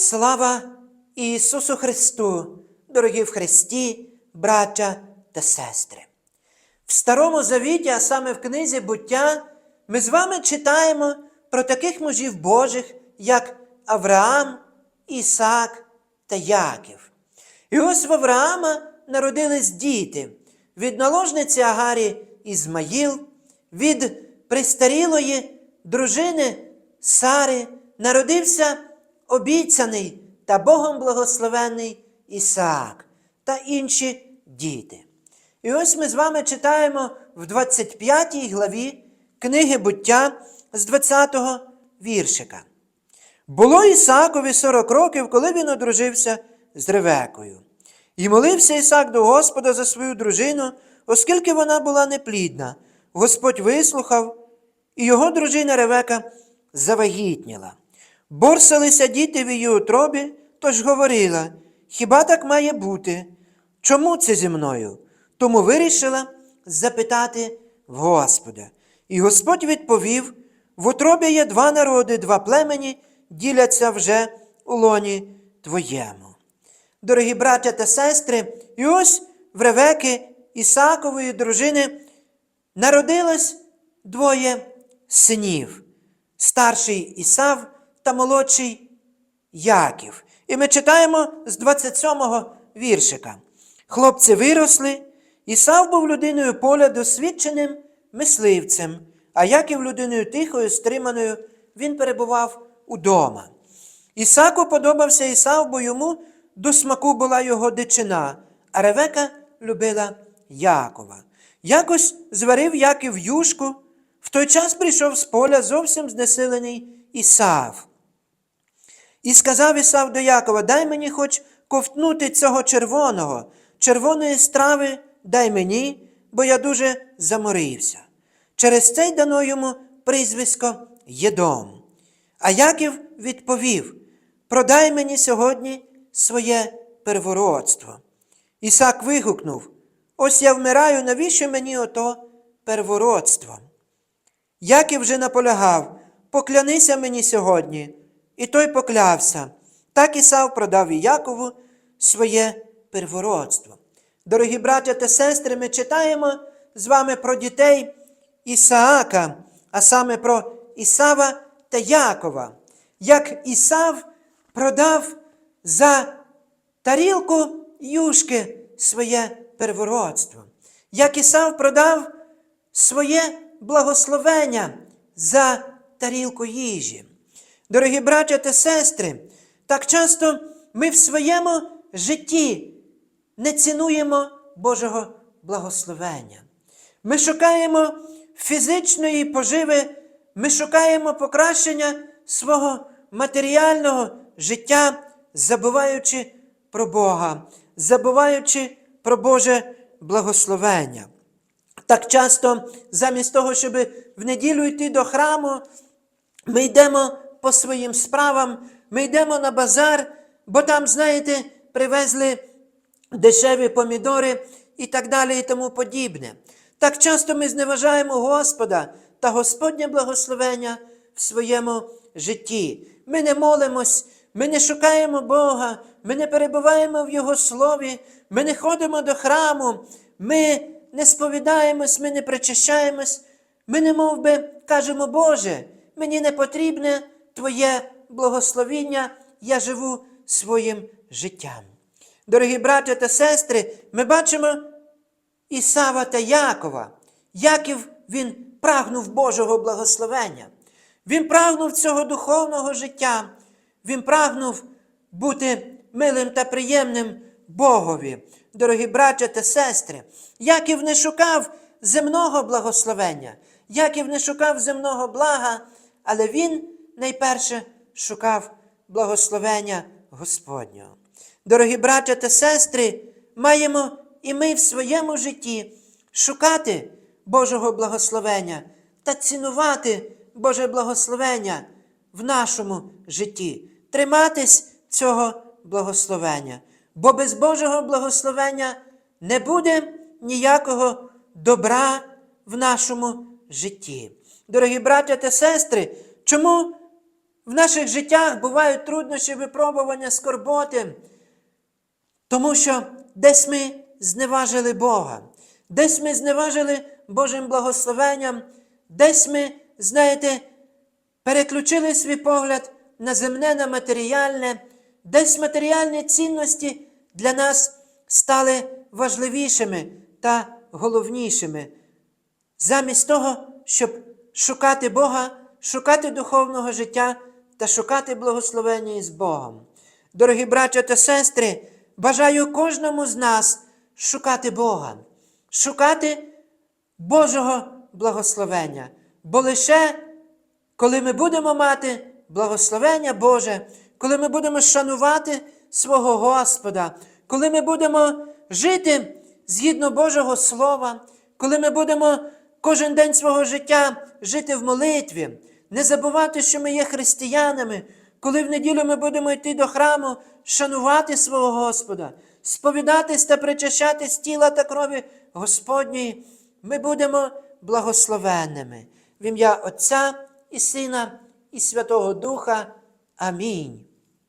Слава Ісусу Христу, дорогі в Христі, браття та сестри! В Старому Завіті, а саме в книзі буття, ми з вами читаємо про таких мужів Божих, як Авраам, Ісак та Яків. І ось в Авраама народились діти від наложниці Агарі Ізмаїл, від престарілої дружини Сари народився обіцяний та Богом благословений Ісаак та інші діти. І ось ми з вами читаємо в 25 главі книги буття з 20 го віршика. Було Ісаакові 40 років, коли він одружився з Ревекою. І молився Ісак до Господа за свою дружину, оскільки вона була неплідна. Господь вислухав, і його дружина Ревека завагітніла. Борсалися діти в її утробі, тож говорила, хіба так має бути? Чому це зі мною? Тому вирішила запитати в Господа. І Господь відповів: в утробі є два народи, два племені діляться вже у лоні твоєму. Дорогі браття та сестри, і ось в Ревеки Ісакової дружини народилось двоє синів: старший Ісав та молодший Яків. І ми читаємо з 27-го віршика. Хлопці виросли, Ісав був людиною поля досвідченим мисливцем, а Яків людиною тихою, стриманою, він перебував удома. Ісаку подобався Ісав, бо йому до смаку була його дичина, а Ревека любила Якова. Якось зварив Яків юшку, в той час прийшов з поля зовсім знесилений Ісав. І сказав Ісав до Якова, дай мені хоч ковтнути цього червоного, червоної страви дай мені, бо я дуже заморився. Через це й дано йому прізвисько Єдом. А Яків відповів: Продай мені сьогодні своє первородство. Ісак вигукнув: Ось я вмираю, навіщо мені ото первородство? Яків вже наполягав, поклянися мені сьогодні. І той поклявся. Так Ісав продав і Якову своє первородство. Дорогі браття та сестри, ми читаємо з вами про дітей Ісаака, а саме про Ісава та Якова, як Ісав продав за тарілку юшки своє первородство, як Ісав продав своє благословення за тарілку їжі. Дорогі браття та сестри, так часто ми в своєму житті не цінуємо Божого благословення. Ми шукаємо фізичної поживи, ми шукаємо покращення свого матеріального життя, забуваючи про Бога, забуваючи про Боже благословення. Так часто, замість того, щоб в неділю йти до храму, ми йдемо по своїм справам, ми йдемо на базар, бо там, знаєте, привезли дешеві помідори і так далі, і тому подібне. Так часто ми зневажаємо Господа та Господнє благословення в своєму житті. Ми не молимось, ми не шукаємо Бога, ми не перебуваємо в Його слові, ми не ходимо до храму, ми не сповідаємось, ми не причащаємось, ми не мов би кажемо, Боже, мені не потрібне Твоє благословіння, я живу своїм життям. Дорогі браття та сестри, ми бачимо Ісава та Якова. Яків він прагнув Божого благословення. Він прагнув цього духовного життя. Він прагнув бути милим та приємним Богові. Дорогі браття та сестри, Яків не шукав земного благословення, Яків не шукав земного блага, але він найперше шукав благословення Господнього. Дорогі браття та сестри, маємо і ми в своєму житті шукати Божого благословення та цінувати Боже благословення в нашому житті, триматись цього благословення. Бо без Божого благословення не буде ніякого добра в нашому житті. Дорогі браття та сестри, чому в наших життях бувають труднощі, випробування, скорботи, тому що десь ми зневажили Бога, десь ми зневажили Божим благословенням, десь ми, знаєте, переключили свій погляд на земне, на матеріальне, десь матеріальні цінності для нас стали важливішими та головнішими. Замість того, щоб шукати Бога, шукати духовного життя та шукати благословення із Богом. Дорогі браття та сестри, бажаю кожному з нас шукати Бога, шукати Божого благословення, бо лише коли ми будемо мати благословення Боже, коли ми будемо шанувати свого Господа, коли ми будемо жити згідно Божого Слова, коли ми будемо кожен день свого життя жити в молитві, не забувати, що ми є християнами, коли в неділю ми будемо йти до храму, шанувати свого Господа, сповідатись та причащатись тіла та крові Господньої, ми будемо благословенними. В ім'я Отця і Сина, і Святого Духа. Амінь.